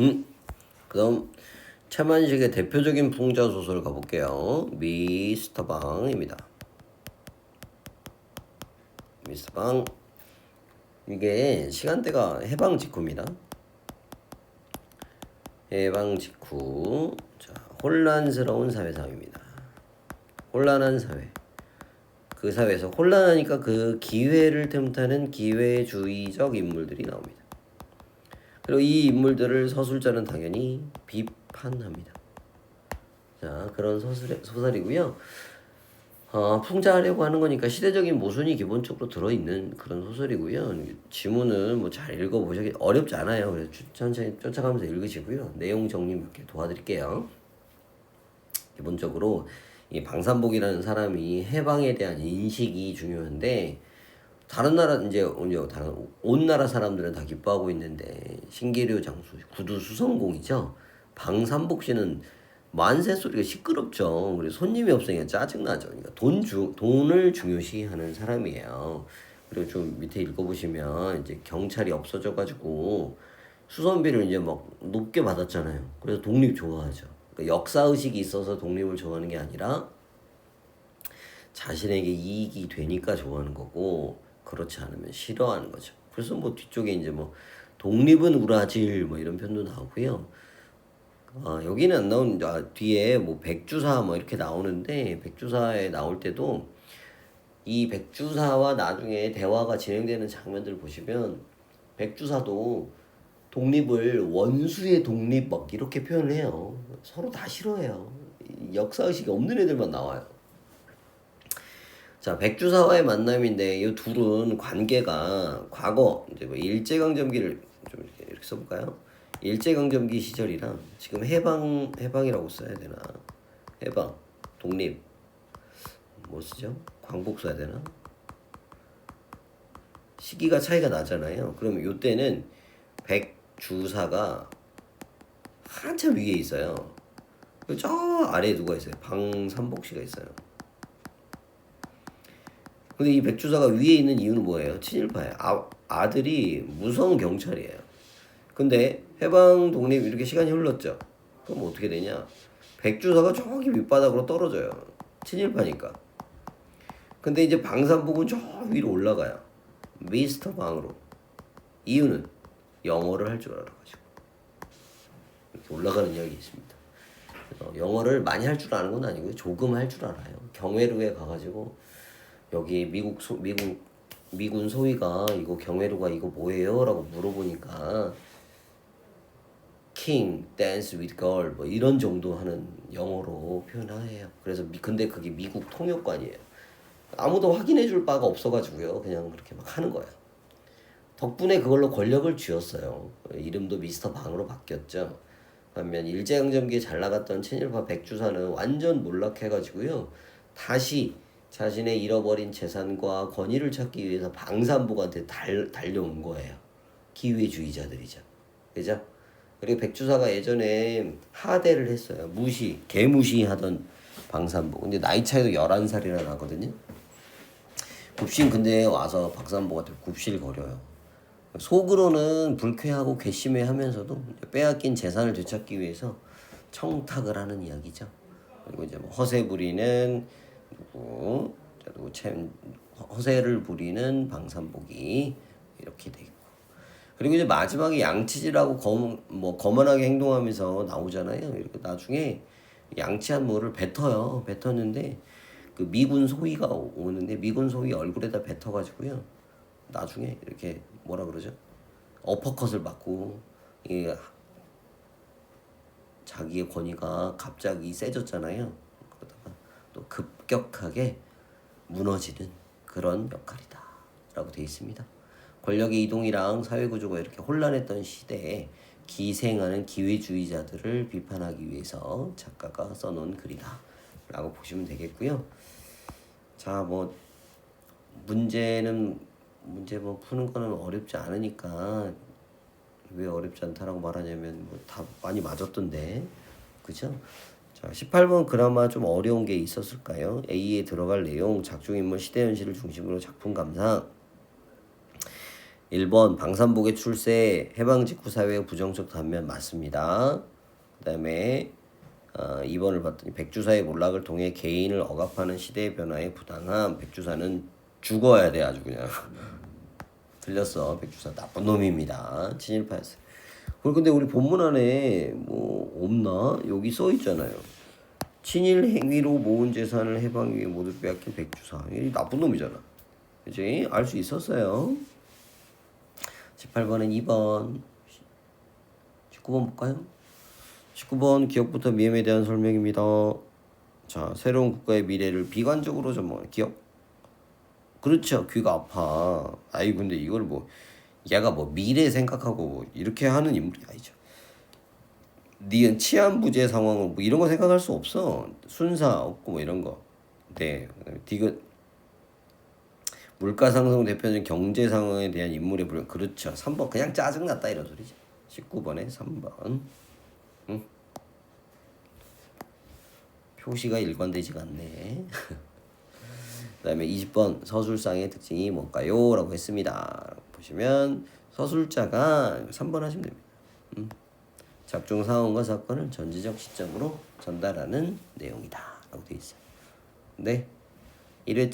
음. 그럼 차만식의 대표적인 풍자 소설 가볼게요. 미스터 방입니다. 미스터 방 이게 시간대가 해방 직후입니다. 해방 직후 자 혼란스러운 사회 상황입니다. 혼란한 사회. 그 사회에서 혼란하니까 그 기회를 틈타는 기회주의적 인물들이 나옵니다. 그리고 이 인물들을 서술자는 당연히 비판합니다. 자 그런 소설, 소설이고요. 어, 풍자하려고 하는 거니까 시대적인 모순이 기본적으로 들어있는 그런 소설이고요. 지문은 뭐 잘 읽어보시기 어렵지 않아요. 그래서 천천히 쫓아가면서 읽으시고요. 내용 정리 몇 개 도와드릴게요. 기본적으로 이 방산복이라는 사람이 해방에 대한 인식이 중요한데 다른 나라 이제 이제 다른 온 나라 사람들은 다 기뻐하고 있는데 신기류 장수 구두 수성공이죠. 방산복 씨는 만세 소리가 시끄럽죠. 그리고 손님이 없으니까 짜증나죠. 그러니까 돈 주, 돈을 중요시하는 사람이에요. 그리고 좀 밑에 읽어보시면 이제 경찰이 없어져가지고 수선비를 이제 막 높게 받았잖아요. 그래서 독립 좋아하죠. 그러니까 역사 의식이 있어서 독립을 좋아하는 게 아니라 자신에게 이익이 되니까 좋아하는 거고 그렇지 않으면 싫어하는 거죠. 그래서 뭐 뒤쪽에 이제 뭐 독립은 우라질 뭐 이런 편도 나오고요. 아, 여기는 안 나온 아, 뒤에 뭐 백주사 뭐 이렇게 나오는데 백주사에 나올 때도 이 백주사와 나중에 대화가 진행되는 장면들 보시면 백주사도 독립을 원수의 독립 막 이렇게 표현을 해요. 서로 다 싫어해요. 역사의식이 없는 애들만 나와요. 자, 백주사와의 만남인데 이 둘은 관계가 과거 이제 뭐 일제강점기를 좀 이렇게, 써볼까요? 일제강점기 시절이랑 지금 해방 해방이라고 써야 되나? 해방, 독립 뭐 쓰죠? 광복 써야 되나? 시기가 차이가 나잖아요. 그럼 이때는 백주사가 한참 위에 있어요. 그저 아래에 누가 있어요? 방삼복 씨가 있어요. 근데 이 백주사가 위에 있는 이유는 뭐예요? 친일파예요. 아, 아들이 무서운 경찰이에요. 근데 해방 독립 이렇게 시간이 흘렀죠. 그럼 어떻게 되냐? 백주사가 저기 밑바닥으로 떨어져요. 친일파니까. 근데 이제 방산복은 저 위로 올라가요. 미스터 방으로. 이유는 영어를 할 줄 알아가지고. 이렇게 올라가는 이야기 있습니다. 어, 영어를 많이 할 줄 아는 건 아니고요. 조금 할 줄 알아요. 경회루에 가가지고 여기 미국 소, 미국 미군 소위가 이거 경회루가 이거 뭐예요?라고 물어보니까 king dance with girl 뭐 이런 정도 하는 영어로 표현해요. 그래서 미, 근데 그게 미국 통역관이에요. 아무도 확인해 줄 바가 없어가지고요. 그냥 그렇게 막 하는 거예요. 덕분에 그걸로 권력을 쥐었어요. 이름도 미스터 방으로 바뀌었죠. 반면 일제강점기에 잘 나갔던 친일파 백주사는 완전 몰락해가지고요. 다시 자신의 잃어버린 재산과 권위를 찾기 위해서 방산복한테 달, 달려온 거예요. 기회주의자들이죠. 그죠? 그리고 백주사가 예전에 하대를 했어요. 무시, 개무시하던 방산복. 근데 나이 차이도 11살이나 나거든요. 굽신 근데 와서 박산복한테 굽실 거려요. 속으로는 불쾌하고 괘씸해 하면서도 빼앗긴 재산을 되찾기 위해서 청탁을 하는 이야기죠. 그리고 이제 뭐 허세 부리는 참 허세를 부리는 방산복이 이렇게 돼 있고. 그리고 이제 마지막에 양치질하고 검, 뭐 거만하게 행동하면서 나오잖아요. 이렇게 나중에 양치한 물을 뱉어요. 뱉었는데 그 미군 소위가 오는데 미군 소위 얼굴에다 뱉어가지고요. 나중에 이렇게 뭐라 그러죠? 어퍼컷을 맞고 이 자기의 권위가 갑자기 세졌잖아요. 또 급격하게 무너지는 그런 역할이다라고 되어 있습니다. 권력의 이동이랑 사회 구조가 이렇게 혼란했던 시대에 기생하는 기회주의자들을 비판하기 위해서 작가가 써놓은 글이다라고 보시면 되겠고요. 자, 뭐 문제는 문제 뭐 푸는 거는 어렵지 않으니까 왜 어렵지 않다라고 말하냐면 뭐 다 많이 맞았던데 그죠? 자 18번 그나마 좀 어려운 게 있었을까요? A에 들어갈 내용 작중 인물 시대 현실을 중심으로 작품 감상 1번 방산복의 출세 해방 직후 사회의 부정적 단면 맞습니다. 그 다음에 어, 2번을 봤더니 백주사의 몰락을 통해 개인을 억압하는 시대의 변화에 부당함. 백주사는 죽어야 돼 아주 그냥. 틀렸어. 백주사 나쁜 놈입니다. 친일파였어요. 그리고 근데 우리 본문 안에 뭐 없나? 여기 써 있잖아요. 친일 행위로 모은 재산을 해방 위해 모두 빼앗긴 백주사. 이 나쁜 놈이잖아. 그지? 알 수 있었어요. 18번은 2번. 19번 볼까요? 19번 기업부터 미엠에 대한 설명입니다. 자, 새로운 국가의 미래를 비관적으로 전망하는 기업. 그렇죠. 귀가 아파. 아이 근데 이걸 뭐 얘가 뭐 미래 생각하고 뭐 이렇게 하는 인물이 아니죠. 니은 치안 부재 상황을 뭐 이런 거 생각할 수 없어. 순사 없고 뭐 이런 거. 네. 그다음에 디귿 물가 상승 대표적인 경제 상황에 대한 인물의 불 그렇죠. 3번 그냥 짜증 났다 이런 소리죠. 19번에 3번. 응? 표시가 일관되지가 않네. 그 다음에 20번 서술상의 특징이 뭔가요? 라고 했습니다. 보시면 서술자가 3번 하시면 됩니다. 음. 작중 상황과 사건을 전지적 시점으로 전달하는 내용이다. 라고 되어 있어요. 네. 1회차